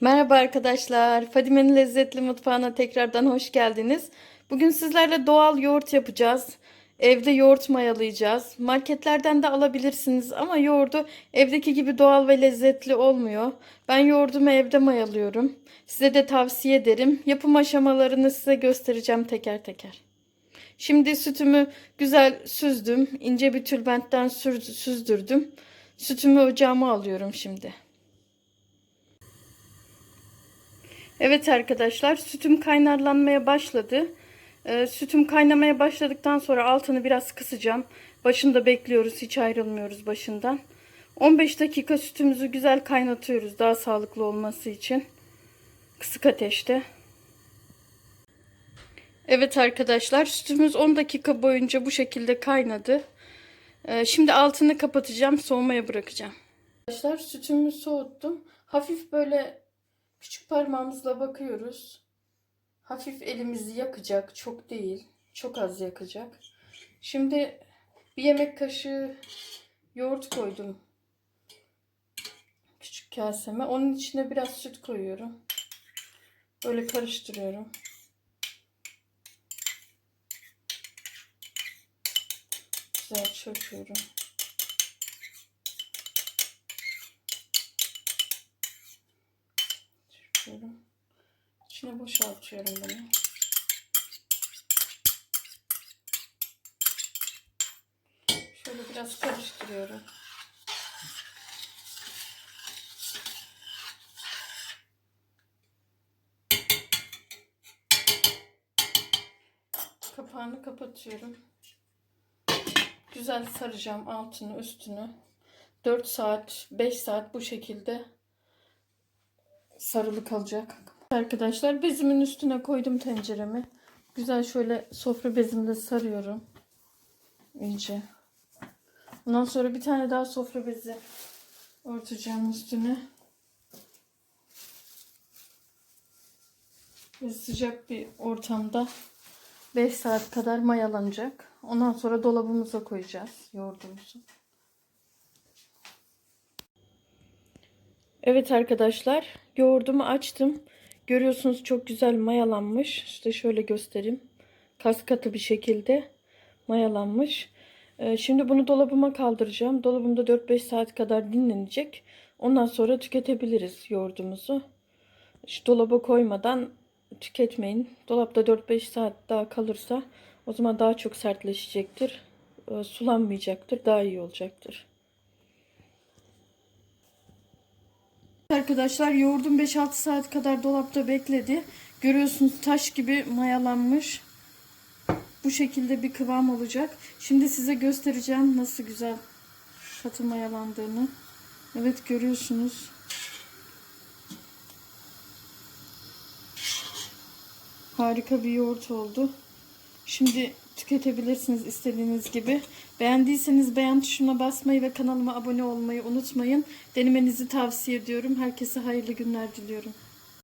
Merhaba arkadaşlar. Fadime'nin lezzetli mutfağına tekrardan hoş geldiniz. Bugün sizlerle doğal yoğurt yapacağız. Evde yoğurt mayalayacağız. Marketlerden de alabilirsiniz ama yoğurdu evdeki gibi doğal ve lezzetli olmuyor. Ben yoğurdumu evde mayalıyorum. Size de tavsiye ederim. Yapım aşamalarını size göstereceğim teker teker. Şimdi sütümü güzel süzdüm. İnce bir tülbentten süzdürdüm. Sütümü ocağıma alıyorum şimdi. Evet arkadaşlar sütüm kaynarlanmaya başladı. Ee, sütüm kaynamaya başladıktan sonra altını biraz kısacağım. Başında bekliyoruz hiç ayrılmıyoruz başından. 15 dakika sütümüzü güzel kaynatıyoruz daha sağlıklı olması için. Kısık ateşte. Evet arkadaşlar sütümüz 10 dakika boyunca bu şekilde kaynadı. Ee, şimdi altını kapatacağım soğumaya bırakacağım. Arkadaşlar sütümü soğuttum. Hafif böyle Küçük parmağımızla bakıyoruz. Hafif elimizi yakacak. Çok değil. Çok az yakacak. Şimdi bir yemek kaşığı yoğurt koydum. Küçük kaseme. Onun içine biraz süt koyuyorum. Böyle karıştırıyorum. Güzel çırpıyorum. İçine boşaltıyorum bunu. Şöyle biraz karıştırıyorum. Kapağını kapatıyorum. Güzel saracağım altını üstünü. 4 saat 5 saat bu şekilde sarılı kalacak. Arkadaşlar bezimin üstüne koydum tenceremi. Güzel şöyle sofra bezimle sarıyorum. İyice. Ondan sonra bir tane daha sofra bezi örteceğim üstüne. Ve sıcak bir ortamda 5 saat kadar mayalanacak. Ondan sonra dolabımıza koyacağız yoğurdumuzu. Evet arkadaşlar yoğurdumu açtım. Görüyorsunuz çok güzel mayalanmış. İşte şöyle göstereyim. Kas katı bir şekilde mayalanmış. Ee, şimdi bunu dolabıma kaldıracağım. Dolabımda 4-5 saat kadar dinlenecek. Ondan sonra tüketebiliriz yoğurdumuzu. Şu dolaba koymadan tüketmeyin. Dolapta 4-5 saat daha kalırsa o zaman daha çok sertleşecektir. Ee, sulanmayacaktır. Daha iyi olacaktır. Arkadaşlar yoğurdum 5-6 saat kadar dolapta bekledi. Görüyorsunuz taş gibi mayalanmış. Bu şekilde bir kıvam olacak. Şimdi size göstereceğim nasıl güzel katı mayalandığını. Evet görüyorsunuz. Harika bir yoğurt oldu. Şimdi tüketebilirsiniz istediğiniz gibi. Beğendiyseniz beğen tuşuna basmayı ve kanalıma abone olmayı unutmayın. Denemenizi tavsiye ediyorum. Herkese hayırlı günler diliyorum.